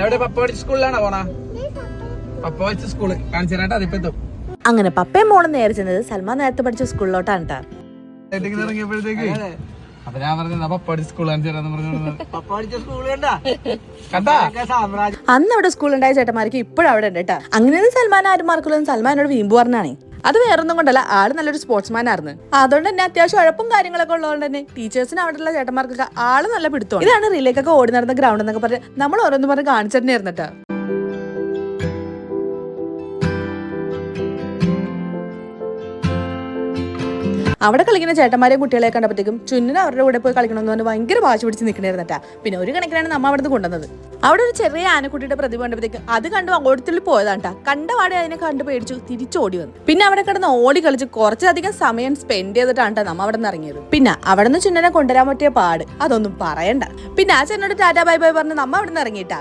എവിടെ പപ്പ പഠിച്ച സ്കൂളിലാണോ പോണ? പപ്പ പഠിച്ച സ്കൂൾ. കാണിച്ചാട്ടാ അതിപ്പോ എത്തും. അങ്ങനെ പപ്പയും മോളും നേരെ ചെന്നത് സൽമാൻ നേരത്തെ പഠിച്ച സ്കൂളിലോട്ടാണ് കേട്ടാ ഏട്ടിങ്ങനെ ഇറങ്ങിയപ്പോഴത്തേക്ക്? അപ്പൊ ഞാൻ പറഞ്ഞു പപ്പ പഠിച്ച സ്കൂൾ കാണിച്ചാന്ന് പറഞ്ഞു പപ്പ പഠിച്ച സ്കൂൾ കണ്ടാ? കണ്ടാ? സാമ്രാജ്യം. അന്ന് അവിടെ സ്കൂളുണ്ടായ ചേട്ടന്മാർക്ക് ഇപ്പോഴും അവിടെ ഉണ്ട് കേട്ടാ അങ്ങനെ സൽമാൻ ആരും മാർക്കുള്ളൂ സൽമാനോട് വീമ്പ് പറഞ്ഞാണേ. അത് വേറൊന്നും കൊണ്ടല്ല. ആൾ നല്ലൊരു സ്പോർട്സ്മാൻ ആയിരുന്നു. അതുകൊണ്ട് തന്നെ അത്യാവശ്യം ഉഴപ്പും കാര്യങ്ങളൊക്കെ ഉള്ളതുകൊണ്ട് തന്നെ ടീച്ചേഴ്സിന് അവിടെയുള്ള ചേട്ടന്മാർക്കൊക്കെ ആൾ നല്ല പിടുത്തം ഇതാണ് റിലേക്കൊക്കെ ഓടി നടന്ന ഗ്രൗണ്ട് എന്നൊക്കെ പറഞ്ഞ് നമ്മൾ ഓരോന്ന് പറഞ്ഞ് കേട്ടോ. അവിടെ കളിക്കുന്ന ചേട്ടന്മാരെയും കുട്ടികളെ കണ്ടപ്പോഴത്തേക്കും ചുന്നിന് അവരുടെ കൂടെ പോയി കളിക്കണമെന്ന് പറഞ്ഞ് ഭയങ്കര വാശി പിടിച്ച് നിൽക്കണായിരുന്നട്ടാ പിന്നെ ഒരു കണക്കിനാണ് നമ്മ അവിടുന്ന് കൊണ്ടുവന്നത്. അവിടെ ഒരു ചെറിയ ആനക്കുട്ടിയുടെ പ്രതിമ കണ്ടപ്പോഴത്തേക്കും അത് കണ്ടു അങ്ങോട്ടത്തിൽ കണ്ട പാടെ അതിനെ കണ്ടു പേടിച്ചു. തിരിച്ചോടി വന്നു. പിന്നെ അവിടെ കിടന്ന് ഓടി കളിച്ച് കുറച്ചധികം സമയം സ്പെൻഡ് ചെയ്തിട്ടാണ് ട്ടാ നമ്മ അവിടെ നിന്ന് ഇറങ്ങിയത്. പിന്നെ അവിടെ നിന്ന് ചുന്നനെ കൊണ്ടുവരാൻ പറ്റിയ പാട് അതൊന്നും പറയണ്ട. പിന്നെ ആ ചെന്നോട് ടാറ്റാ ബൈ ബൈ പറഞ്ഞ് നമ്മ അവിടെ നിന്ന് ഇറങ്ങിയിട്ടാ.